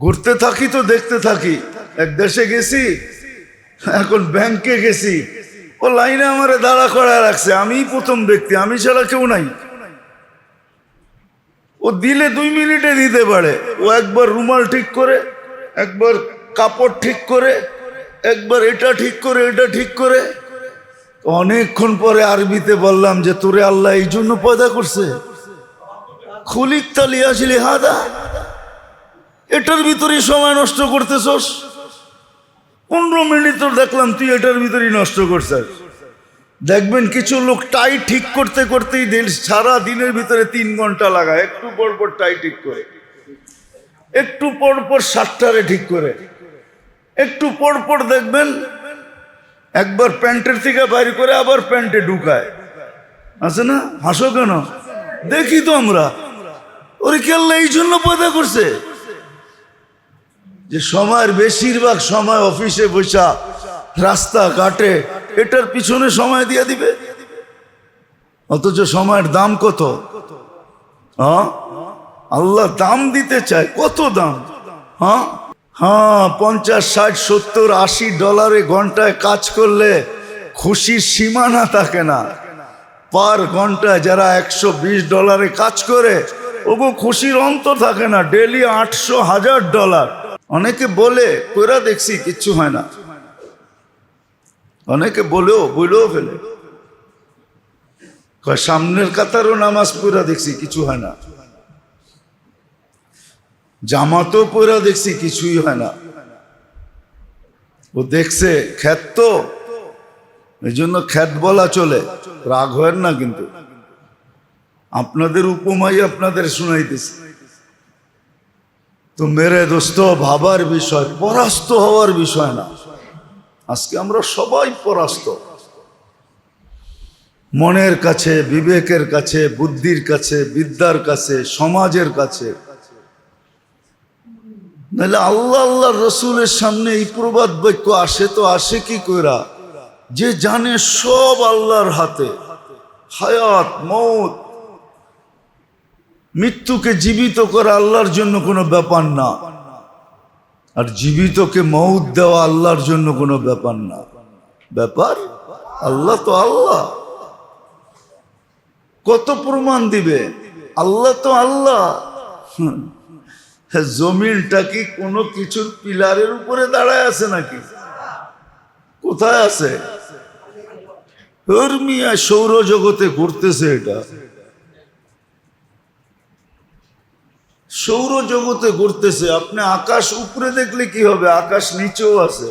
ঘুরতে থাকি তো দেখতে থাকি। এক দেশে গেছি, এখন ব্যাংকে গেছি। ও লাইনে আমারে দাঁড়া করা রাখছে, আমিই প্রথম ব্যক্তি, আমি ছাড়া কেউ নাই। ও দিলে দুই মিনিটে দিতে পারে। ও একবার রুমাল ঠিক করে, একবার কাপড় ঠিক করে, একবার এটা ঠিক করে, এটা ঠিক করে। অনেকক্ষণ পরে আরবিতে বললাম যে, তোরে আল্লাহ এই জন্য পয়দা করছে। খুলিক তালি আসলি হাদা। এটার ভিতরেই সময় নষ্ট করতেছস? পনেরো মিনিট তো দেখলাম তুই এটার ভিতরেই নষ্ট করছিস। দেখবেন কিছু লোক টাই ঠিক করতে করতেই দিন সারা দিনের ভিতরে তিন ঘণ্টা লাগায়, একটু পর পর টাই ঠিক করে। একটু পর পর সাতটারে ঠিক করে। একটু পর পর দেখবেন একবার প্যান্টের থেকে বাইর করে আবার প্যান্টে ঢুকায়। আছে না? হাসো কেন? দেখি তো আমরা। ওরে কেল্লা এই জন্য পয়দা করছে? যে সময়ের বেশিরভাগ সময় অফিসে বসা রাস্তা কাটে এটার পিছনে সময় দিয়ে দিবে? অথচ সময়ের দাম কত? হ্যাঁ? আল্লাহ দাম দিতে চায়, কত দাম? হ্যাঁ? হ্যাঁ পঞ্চাশ, ষাট, সত্তর, আশি ডলারে ঘন্টায় কাজ করলে খুশির সীমানা থাকে না। পার ঘন্টায় যারা একশো বিশ ডলারে কাজ করে, ওগো খুশির অন্ত থাকে না ডেলি আটশো হাজার ডলার। অনেকে বলে, কইরা দেখছি, কিচ্ছু হয় না। অনেকে বলেও বলেও ফেলে। সামনের কাতারও নামাজ পড়া দেখছি কিছু হয় না। জামাতও পড়া দেখছি, কিছুই হয় না। ও দেখছে, খ্যাত তো। এই জন্য খ্যাত বলা চলে। রাগ হয় না কিন্তু। আপনাদের উপমাই আপনাদের শুনাইতেছি। তো মেরে দোস্ত, ভাবার বিষয়, পরাস্ত হওয়ার বিষয় না। আজকে আমরা সবাই পরাস্ত। মনের কাছে, বিবেকের কাছে, বুদ্ধির কাছে, বিদ্যার কাছে, সমাজের কাছে। নাহলে আল্লাহ আল্লাহ রসুলের সামনে এই প্রবাদ বাক্য আসে তো আসে কি কইরা? যে জানে সব আল্লাহর হাতে। হায়াত, মৌত মৃত্যুকে জীবিত করা আল্লাহর জন্য কোনো ব্যাপার না। আর জীবিতকে মৌত দেওয়া আল্লাহর জন্য কোনো ব্যাপার না। ব্যাপার, আল্লাহ তো আল্লাহ। কত প্রমাণ দিবে? আল্লাহ তো আল্লাহ। জমিনটা কি কোনো কিছুর পিলারের উপরে দাঁড়ায় আছে নাকি? কোথায় আছে? সৌরজগতে ঘুরতেছে এটা। সৌরজগতে ঘুরতেছে, আপনি আকাশ উপরে দেখলে কি হবে? আকাশ নিচেও আছে।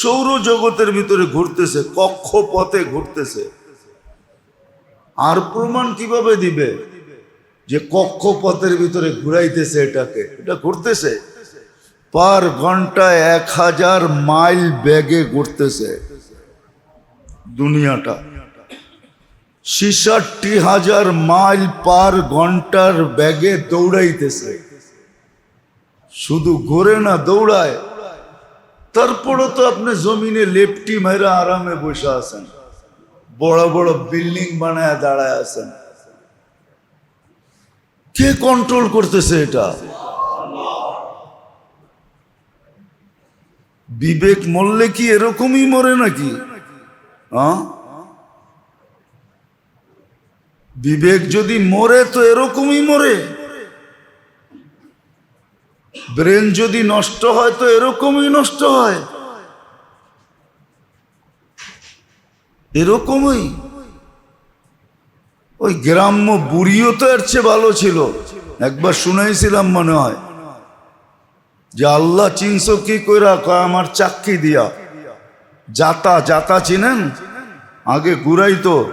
সৌরজগতের ভিতরে ঘুরতেছে কক্ষ পথে ঘুরতেছে। আর প্রমাণ কীভাবে দিবে? যে কক্ষপথের ভিতরে ঘুরাইতেছে এটাকে। এটা ঘুরতেছে। পার ঘন্টায় এক হাজার মাইল ব্যাগে ঘুরতেছে দুনিয়াটা। ছিষট্টি হাজার মাইল পার ঘণ্টার ব্যাগে দৌড়াইতেছে। শুধু ঘোরে না, দৌড়ায়। তারপরও তো আপনি জমিনে লেপটি মেরা আরামে বসে আছেন। বড় বড় বিল্ডিং বানায় দাঁড়ায় আছেন। কে কন্ট্রোল করতেছে এটা? বিবেক মরলে কি এরকমই মরে নাকি? হ্যাঁ বিবেক যদি মরে, তো এরকমই মরে। ব্রেন যদি নষ্ট হয়, তো এরকমই নষ্ট হয়। এরকমই। ওই গ্রাম্য বুড়িও তো এর চেয়ে ভালো ছিল। একবার শুনাইছিলাম মনে হয়। যে আল্লাহ চিনস কি কইরা, কয়, আমার চাকরি দিয়া। জাতা জাতা চিনেন? আগে ঘুরাই তো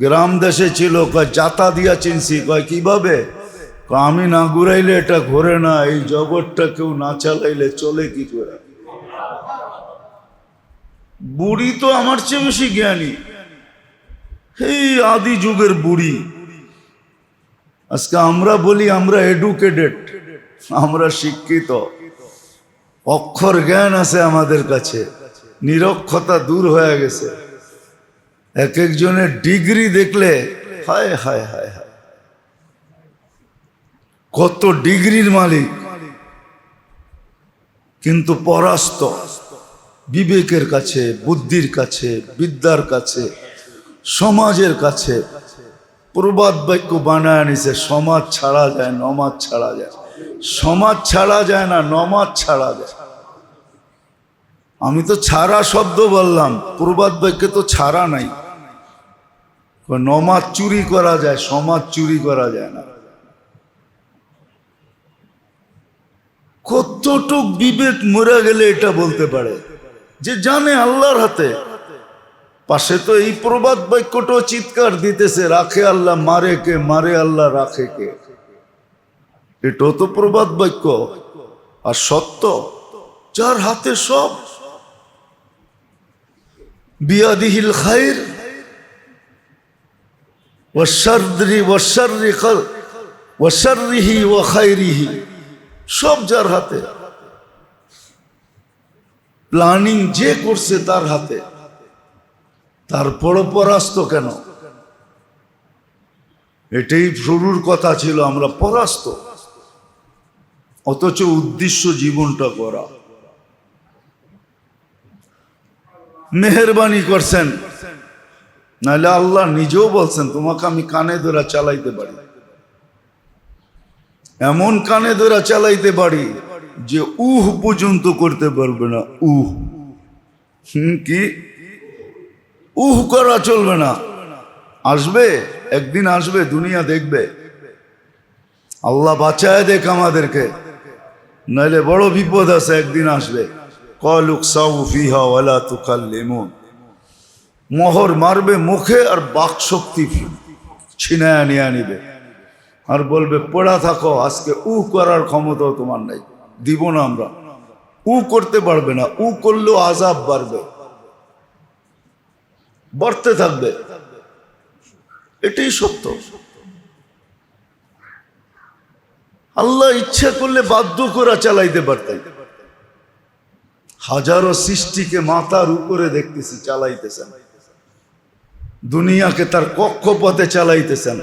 গ্রাম দেশে ছিল, কয় জাতা দিয়া চিনছি। কয়, কীভাবে? আমি না ঘুরাইলে এটা ঘোরে না, এই জগৎটা কেউ না চালাইলে চলে কি করে? বুড়ি তো আমার চেয়ে বেশি জ্ঞানী। এই আদি যুগের বুড়ি। আজকে আমরা বলি, আমরা এডুকেটেড আমরা শিক্ষিত। অক্ষর জ্ঞান আছে আমাদের কাছে, নিরক্ষতা দূর হয়ে গেছে। এক একজনের ডিগ্রি দেখলে, হায় হায় হায় হায়। কত ডিগ্রির মালিক। কিন্তু পরাস্ত, বিবেকের কাছে, বুদ্ধির কাছে, বিদ্যার কাছে, সমাজের কাছে, প্রবাদ বাক্য বানায় নিছে, সমাজ ছাড়া যায়, নমাজ ছাড়া যায়। সমাজ ছাড়া যায় না, নমাজ ছাড়া যায়। আমি তো ছাড়া শব্দ বললাম প্রবাদ বাক্যে তো ছাড়া নাই। নমাজ চুরি করা যায়, সমাজ চুরি করা যায় না। কতটুক বিবেক মরে গেলে এটা বলতে পারে? যে জানে আল্লাহর হাতে। পাশে তো এই প্রবাদ বাক্যটাও চিৎকার দিতেছে, রাখে আল্লাহ, মারে কে? মারে আল্লাহ, রাখে কে? এটাও তো প্রবাদ বাক্য আর সত্য, যার হাতে সব বিয়াদিহিল খাইর ওয়াশাররি খাল ওয়াশাররিহি ওয়া খাইরিহি। সব যার হাতে। প্ল্যানিং যে করছে তার হাতে। তারপরও পরাস্ত কেন? এটাই শুরুর কথা ছিল, আমরা পরাস্ত। অথচ উদ্দেশ্য জীবনটা করা। মেহরবানি করছেন। নাহলে আল্লাহ নিজেও বলছেন, তোমাকে আমি কানে ধরা চালাইতে পারি। এমন কানে ধরা চালাইতে পারি যে উহ পর্যন্ত করতে পারবে না, উহ। কি? উহ করা চলবে না। আসবে, একদিন আসবে, দুনিয়া দেখবে। আল্লাহ বাঁচায় দেখ আমাদেরকে। নাহলে বড় বিপদ আছে, একদিন আসবে। কলুক সাউ তুকাল্লিমুন। মোহর মারবে মুখে আর বাক শক্তি ছিনায় নিয়ে নিবে। আর বলবে, পড়া থাকো, আজকে উ করার ক্ষমতাও তোমার নাই। দিব না আমরা। উ করতে পারবে না। উ করলেও আজাব বাড়বে। বাড়তে থাকবে। এটাই সত্য। আল্লাহ ইচ্ছা করলে বাধ্য করা চালাইতে পারতেন। হাজারো সৃষ্টিকে মাথার উপরে দেখতেছি, চালাইতেছেন। দুনিয়াকে তার কক্ষপথে চালাইতেছেন।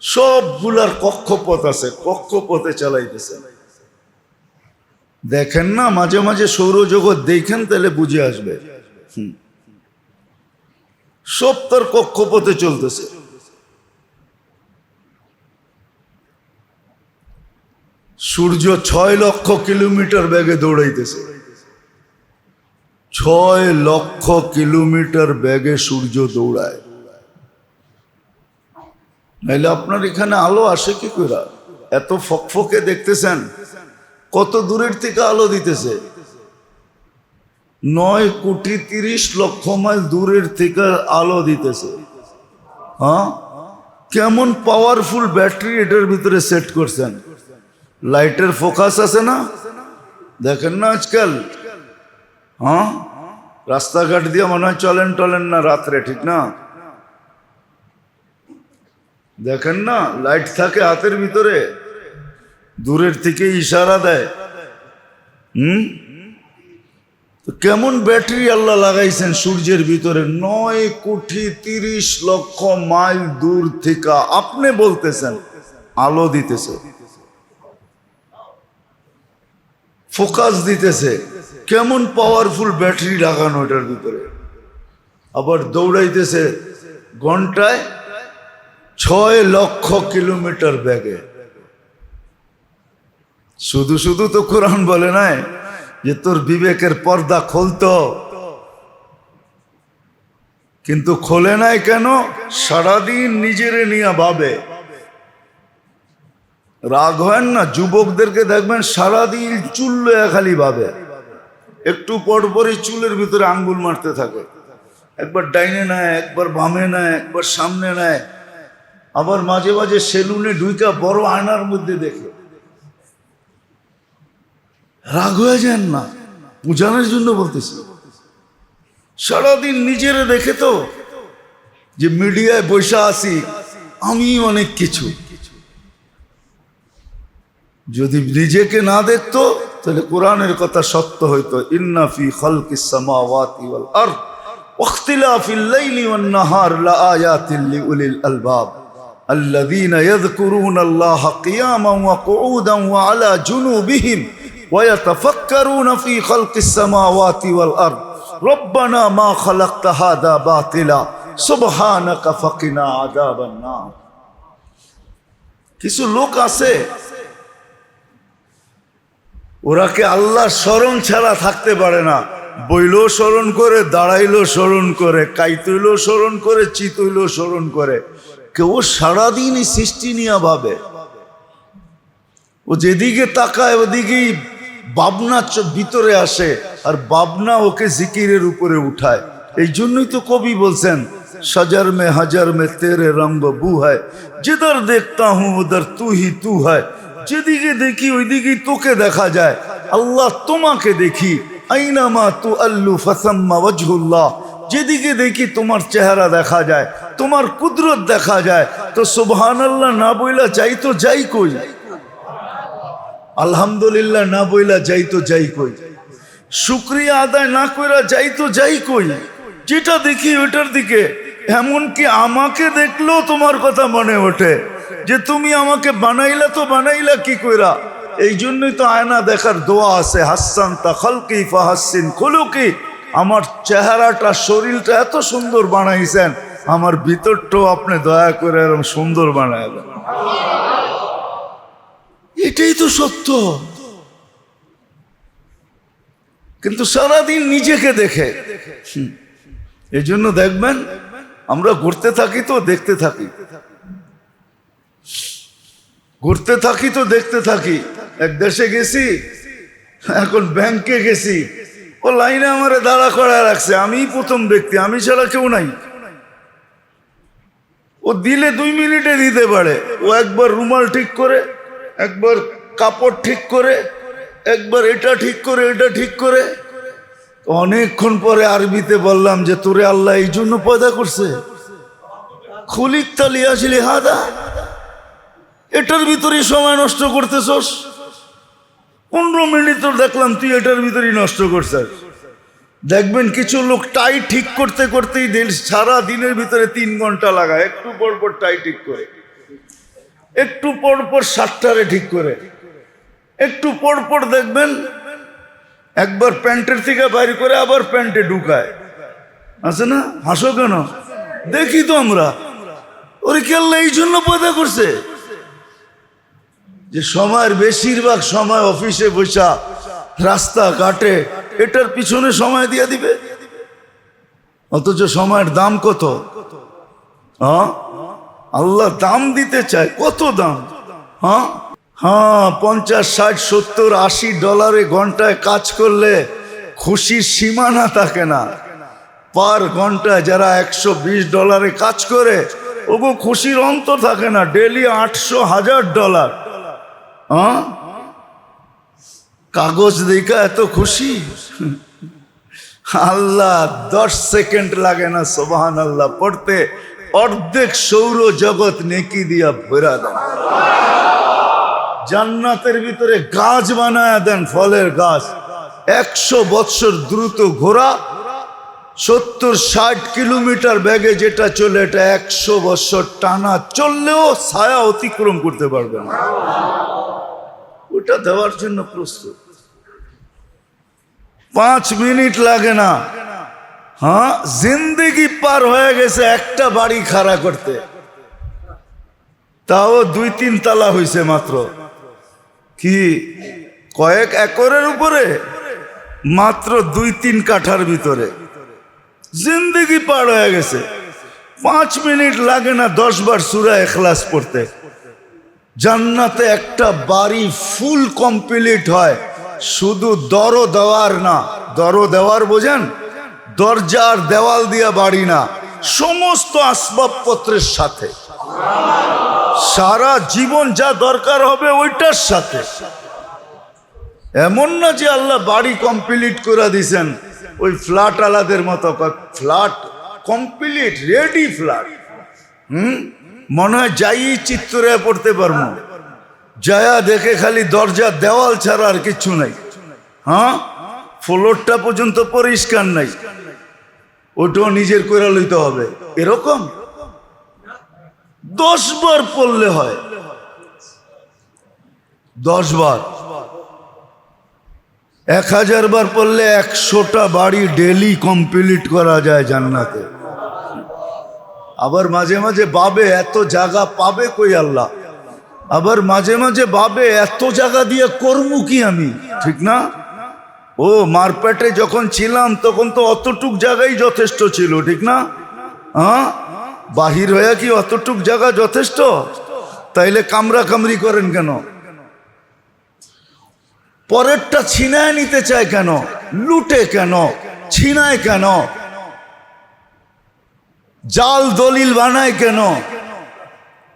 সবগুলার কক্ষপথ আছে, কক্ষপথে চালাইতেছেন। দেখেন না, মাঝে মাঝে সৌরজগৎ দেখেন, তাহলে বুঝে আসবে। সব তার কক্ষপথে চলতেছে। সূর্য ছয় লক্ষ কিলোমিটার বেগে দৌড়াইতেছে। ছয় লক্ষ কিলোমিটার বেগে সূর্য দৌড়ায়। নাইলে আপনার এখানে আলো আসে কি করে এত ফকফকে দেখতেছেন, কত দূরের থেকে আলো দিতেছে। নয় কোটি তিরিশ লক্ষ মাইল দূরের থেকে আলো দিতেছে। হ্যাঁ? কেমন পাওয়ারফুল ব্যাটারি এটার ভিতরে সেট করছেন। লাইটের ফোকাস আছে না? দেখেন না আজকাল? হ্যাঁ? রাস্তাঘাট দিয়ে মনে হয় চলেন টলেন না রাত্রে, ঠিক না? দেখেন না, লাইট থাকে হাতের ভিতরে, দূরের থেকে ইশারা দেয়। হুম? তো কেমন ব্যাটারি আল্লাহ লাগাইছেন সূর্যের ভিতরে? নয় কোটি তিরিশ লক্ষ মাইল দূর থেকে আপনি বলতেছেন, আলো দিতেছে। ফোকাস দিতেছে। কেমন পাওয়ারফুল ব্যাটারি লাগানো এটার ভিতরে। আবার দৌড়াইতেছে ঘন্টায় ছয় লক্ষ কিলোমিটার ব্যাগে শুধু শুধু তো কোরআন বলে নাই যে তোর বিবেকের পর্দা খোলতো। কিন্তু খোলে নাই কেন? সারাদিন নিজেরে নিয়ে ভাবে। রাগ হয় না? যুবকদেরকে দেখবেন সারাদিন চুল লয়া খালি ভাবে। একটু পরপরই চুলের ভিতরে আঙ্গুল মারতে থাকে। একবার ডাইনে নেয়, একবার বামে নেয়, একবার সামনে নেয়। আবার মাঝে মাঝে সেলুনে ঢুইকা বড় আয়নার মধ্যে দেখে। রাগ হয়ে যান না? বুঝানোর জন্য বলতেছি। সারাদিন নিজেরে দেখে তো যে মিডিয়ায় বৈশা আসি আমি অনেক কিছু। যদি নিজেকে না দেখতো তাহলে কোরআনের কথা সত্য হইতো ইন্নাফি খালকিস সামাওয়াতি ওয়াল আরদ ওয়াখতিলাফিল লাইলি ওয়ান নাহার লাআয়াতিল লিউলিল আলবাব الذين يذكرون الله قياما وقعودا وعلى جنوبهم ويتفكرون في خلق السماوات والأرض ربنا ما خلقت هذا باطلا سبحانك فقنا عذاب النار কিছু লোক আছে ওরাকে আল্লাহ স্মরণ ছাড়া থাকতে পারে না। বইল স্মরণ করে, দাঁড়াইলো স্মরণ করে, কাইতইল স্মরণ করে, চিতইল স্মরণ করে। কেউ সারাদিন সৃষ্টি নিয়ে ভাবে। ও যেদিকে তাকায় ওদিকেই বাবনা ভিতরে আসে আর বাবনা ওকে জিকিরের উপরে উঠায়। এই জন্যই তো কবি বলছেন সাজার মে হাজার মে তেরে রঙ্গ বু হয় যেদার দেখতা হুঁ উদর তু হি তু হয়। যেদিকে দেখি, ওইদিকেই তোকে দেখা যায়। আল্লাহ তোমাকে দেখি। আইনামা তু আল্লু ফাসাম্মা যেদিকে দেখি, তোমার চেহারা দেখা যায়, তোমার কুদরত দেখা যায়। তো সুবহানাল্লাহ, না বইলা যাই তো যাই কই। আলহামদুলিল্লাহ, না বইলা যাই তো যাই কই। শুক্রিয়া আদায় না কইরা যাই তো যাই কই। যেটা দেখি, ওইটার দিকে। এমনকি আমাকে দেখলেও তোমার কথা মনে ওঠে। যে তুমি আমাকে বানাইলা তো বানাইলা কি কইরা? এই জন্যই তো আয়না দেখার দোয়া আছে হাসান তা খালকি ফাহাসিন খুলুকি। আমার চেহারাটা, শরীরটা এত সুন্দর বানাইছেন, আমার ভিতরটাও আপনি দয়া করে এরকম সুন্দর বানায় দেন। এটাই তো সত্য। কিন্তু সারাদিন নিজেকে দেখে। এই জন্য দেখবেন, আমরা ঘুরতে থাকি তো দেখতে থাকি। ঘুরতে থাকি তো দেখতে থাকি। এক দেশে গেছি, এখন ব্যাংকে গেছি। ও লাইনে আমারে দাঁড়া করা রাখছে, আমিই প্রথম ব্যক্তি, আমি ছাড়া কেউ নাই। ও দিলে দুই মিনিটে দিতে পারে। ও একবার রুমাল ঠিক করে, একবার কাপড় ঠিক করে, একবার এটা ঠিক করে, এটা ঠিক করে। অনেকক্ষণ পরে আরবিতে বললাম যে, তোরে আল্লাহ এই জন্য পয়দা করছে। খুলিক তালি আসলে হাদা। এটার ভিতরে সময় নষ্ট করতেছস? পনেরো মিনিট দেখলাম তুই এটার ভিতরেই নষ্ট করছিস। দেখবেন কিছু লোক টাই ঠিক করতে করতেই সারা দিনের ভিতরে তিন ঘণ্টা লাগায়, একটু পর পর টাই ঠিক করে। একটু পর পর সাতটারে ঠিক করে। একটু পর পর দেখবেন একবার প্যান্টের থেকে বাইর করে আবার প্যান্টে ঢুকায়। আছে না? হাসো কেন? দেখি তো আমরা। ওরে কেল্লা এই জন্য পয়দা করছে? যে সময়ের বেশিরভাগ সময় অফিসে বসা, রাস্তা কাটে এটার পিছনে সময় দিয়ে দিবে? অথচ সময়ের দাম কত? হ্যাঁ? আল্লাহ দাম দিতে চায়, কত দাম? হ্যাঁ? হ্যাঁ পঞ্চাশ, ষাট, সত্তর, আশি ডলারে ঘন্টায় কাজ করলে খুশির সীমানা থাকে না। পার ঘন্টায় যারা একশো বিশ ডলারে কাজ করে, ওগো খুশির অন্ত থাকে না ডেলি আটশো হাজার ডলার। কাগজ দেখা এত খুশি? আল্লাহ দশ সেকেন্ড লাগে না সোবাহান আল্লাহ পড়তে। অর্ধেক সৌর জগৎ নেকি দিয়া ভরা দেন। জান্নাতের ভিতরে গাছ বানায় দেন, ফলের গাছ। একশো বৎসর দ্রুত ঘোরা, সত্তর ষাট কিলোমিটার ব্যাগে যেটা চলে, এটা একশো বছর টানা চললেও ছায়া অতিক্রম করতে পারবে না। ওটা দেওয়ার জন্য প্রস্তুত। পাঁচ মিনিট লাগে না। হ্যাঁ জিন্দিগি পার হয়ে গেছে একটা বাড়ি খাড়া করতে। তাও দুই তিন তালা হয়েছে মাত্র। কি? কয়েক একরের উপরে? মাত্র দুই তিন কাঠার ভিতরে। জিন্দিগি পার হয়ে গেছে। পাঁচ মিনিট লাগে না দশ বার সুরা এখলাস পড়তে। জান্নাতে একটা বাড়ি ফুল কমপ্লিট হয়। শুধু দর দেওয়ার না, দর দেওয়ার বোঝেন? দরজার দেওয়াল দিয়া বাড়ি না, সমস্ত আসবাবপত্রের সাথে। সারা জীবন যা দরকার হবে ওইটার সাথে। এমন না যে আল্লাহ বাড়ি কমপ্লিট করে দিছেন, ওই ফ্ল্যাট আলাদের মতো, ফ্ল্যাট কমপ্লিট, রেডি ফ্ল্যাট। হুম? মনে হয় যাই চিত্তরে পড়তে পারব। যায়া দেখে খালি দরজা, দেওয়াল ছাড়া আর কিচ্ছু নাই। হ্যাঁ? ফ্লোরটা পর্যন্ত পরিষ্কার নাই। ওটাও নিজের করে লইতে হবে। এরকম? দশ বার পড়লে হয়। দশ বার। এক হাজার বার পড়লে একশোটা বাড়ি ডেলি কমপ্লিট করা যায় জান্নাতে। আবার মাঝে মাঝে ভাবে এত জায়গা পাবে কই আল্লাহ? আবার মাঝে মাঝে বাবে এত জায়গা দিয়ে করব কি আমি? ঠিক না? ও, মারপেটে যখন ছিলাম, তখন তো অতটুক জায়গাই যথেষ্ট ছিল, ঠিক না? হ্যাঁ? বাহির হয়ে কি অতটুক জায়গা যথেষ্ট? তাইলে কামরা কামরি করেন কেন? পরেরটা ছিনায় নিতে চায় কেন? লুটে কেন? ছিনায় কেন? জাল দলিল বানায় কেন?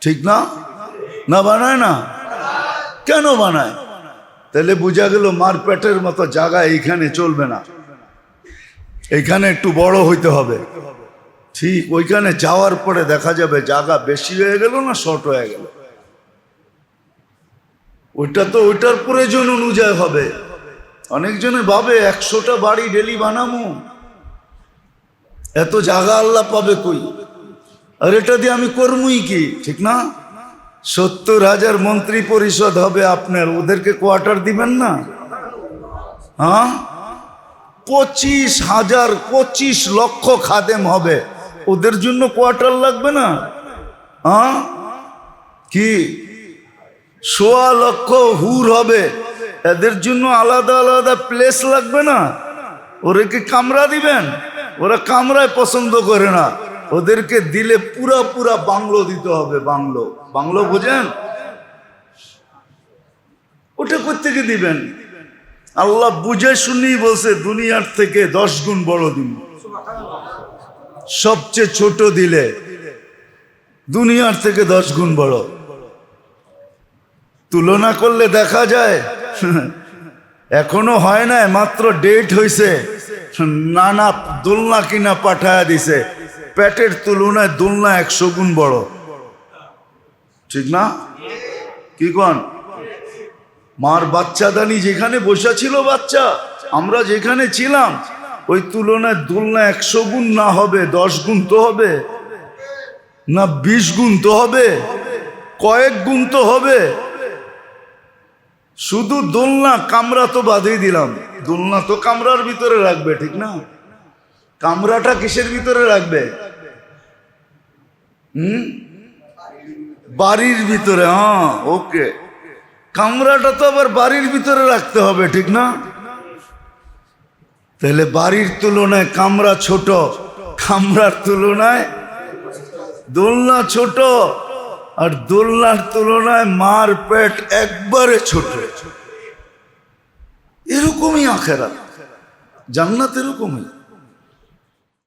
ঠিক না? না বানায় না? কেন বানায়? তাহলে বোঝা গেল মারপেটের মতো জায়গা এইখানে চলবে না। এইখানে একটু বড় হইতে হবে। ঠিক ওইখানে যাওয়ার পরে দেখা যাবে জায়গা বেশি হয়ে গেল না শর্ট হয়ে গেল? ওইটা তো ওইটার প্রয়োজন অনুযায়ী হবে। অনেকজনে ভাবে, একশোটা বাড়ি ডেলি বানামু। এত জায়গা আল্লাহ পাবে কই? আর এটা দিয়ে আমি করমুই কি? ঠিক না? সত্তর হাজার মন্ত্রী পরিষদ হবে আপনার, ওদেরকে কোয়ার্টার দিবেন না? হ্যাঁ? পঁচিশ হাজার, পঁচিশ লক্ষ খাদেম হবে। ওদের জন্য কোয়ার্টার লাগবে না? হ্যাঁ? কি? সোয়া লক্ষ হুর হবে। এদের জন্য আলাদা আলাদা প্লেস লাগবে না? ওরা কি কামরা দিবেন? ওরা কামরায় পছন্দ করে না। ওদেরকে দিলে পুরা পুরা বাংলো দিতে হবে, বাংলো। বাংলো বোঝেন? ওটা কোথেকে দিবেন? আল্লাহ বুঝে শুনেই বলছে, দুনিয়ার থেকে দশ গুণ বড় দিন। সবচেয়ে ছোট দিলে দুনিয়ার থেকে দশ গুণ বড়। তুলনা করলে দেখা যায় এখনও হয় না মাত্র ডেট হয়েছে নানা দোলনা কিনা পাঠায়া দিছে। পেটের তুলনায় দোলনা একশো গুণ বড়। ঠিক না? কি কন? মার বাচ্চা দানি যেখানে বসা ছিল বাচ্চা, আমরা যেখানে ছিলাম, ওই তুলনায় দোলনা একশো গুণ না হবে, দশ গুণ তো হবে, না বিশ গুণ তো হবে, কয়েক গুণ তো হবে। শুধু দোলনা, কামরা তো বাদেই দিলাম। দোলনা তো কামরার ভিতরে রাখবে, ঠিক না? কামরাটা কিসের ভিতরে রাখবে? হুম? বাড়ির ভিতরে হ্যাঁ ওকে। কামরাটা তো আবার বাড়ির ভিতরে রাখতে হবে, ঠিক না? তাহলে বাড়ির তুলনায় কামরা ছোট, কামরার তুলনায় দোলনা ছোট। আর দোলনার তুলনায় মার পেট একবারে ছোট। এরকমই আখেরা জান্নাত এরকমই।